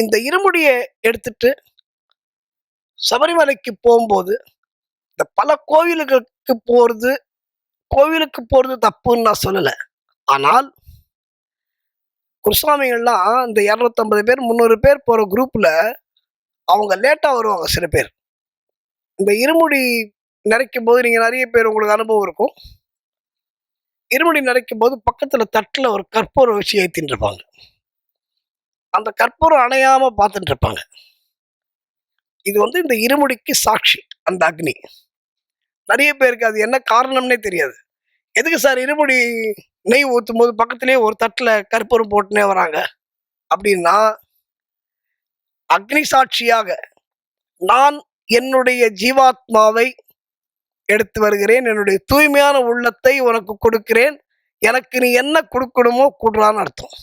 இந்த இருமுடியை எடுத்துட்டு சபரிமலைக்கு போகும்போது இந்த பல கோவிலுக்கு போறது கோவிலுக்கு போறது தப்புன்னு நான் சொல்லலை. ஆனால் குருசாமிகள்லாம் இந்த இரநூத்தம்பது பேர் முந்நூறு பேர் போகிற குரூப்பில் அவங்க லேட்டாக வருவாங்க சில பேர். இந்த இருமுடி நிறைக்கும் போது நீங்கள் நிறைய பேர் உங்களுக்கு அனுபவம் இருக்கும். இருமுடி நிறைக்கும் போது பக்கத்தில் தட்டில் ஒரு கற்பூர வச்சு ஏற்றின்னு இருப்பாங்க அந்த கற்பூரம் அணையாமல் பார்த்துட்டு இருப்பாங்க. இது வந்து இந்த இருமுடிக்கு சாட்சி அந்த அக்னி. நிறைய பேருக்கு அது என்ன காரணம்னே தெரியாது. எதுக்கு சார் இருமுடி நெய் ஊற்றும் போது பக்கத்துலேயே ஒரு தட்டில் கற்பூரம் போட்டுனே வராங்க? அப்படின்னா அக்னி சாட்சியாக நான் என்னுடைய ஜீவாத்மாவை எடுத்து வருகிறேன் என்னுடைய தூய்மையான உள்ளத்தை உனக்கு கொடுக்கிறேன் எனக்கு நீ என்ன கொடுக்கணுமோ கொடுறான்னு அர்த்தம்.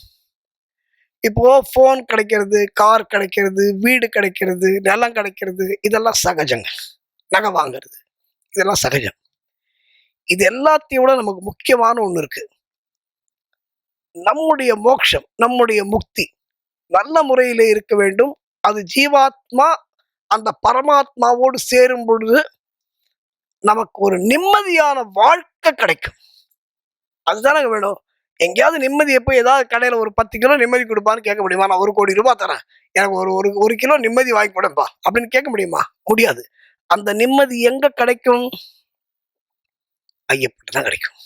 இப்போ ஃபோன் கிடைக்கிறது கார் கிடைக்கிறது வீடு கிடைக்கிறது நிலம் கிடைக்கிறது இதெல்லாம் சகஜங்க. நகை வாங்குறது. இதெல்லாம் சகஜம். இது எல்லாத்தையும் விட நமக்கு முக்கியமான ஒன்று இருக்கு. நம்முடைய மோட்சம் நம்முடைய முக்தி நல்ல முறையில் இருக்க வேண்டும். அது ஜீவாத்மா அந்த பரமாத்மாவோடு சேரும் பொழுது நமக்கு ஒரு நிம்மதியான வாழ்க்கை கிடைக்கும். அதுதானங்க வேணும்? எங்கேயாவது நிம்மதி எப்போ ஏதாவது கடையில் ஒரு பத்து கிலோ நிம்மதி கொடுப்பான்னு கேட்க முடியுமா? நான் ஒரு கோடி ரூபாய் தரேன். எனக்கு ஒரு ஒரு ஒரு கிலோ நிம்மதி வாங்கி கொடுப்பா. அப்படின்னு கேட்க முடியுமா? முடியாது. அந்த நிம்மதி எங்க கிடைக்கும்? ஐயப்பட்டு தான் கிடைக்கும்.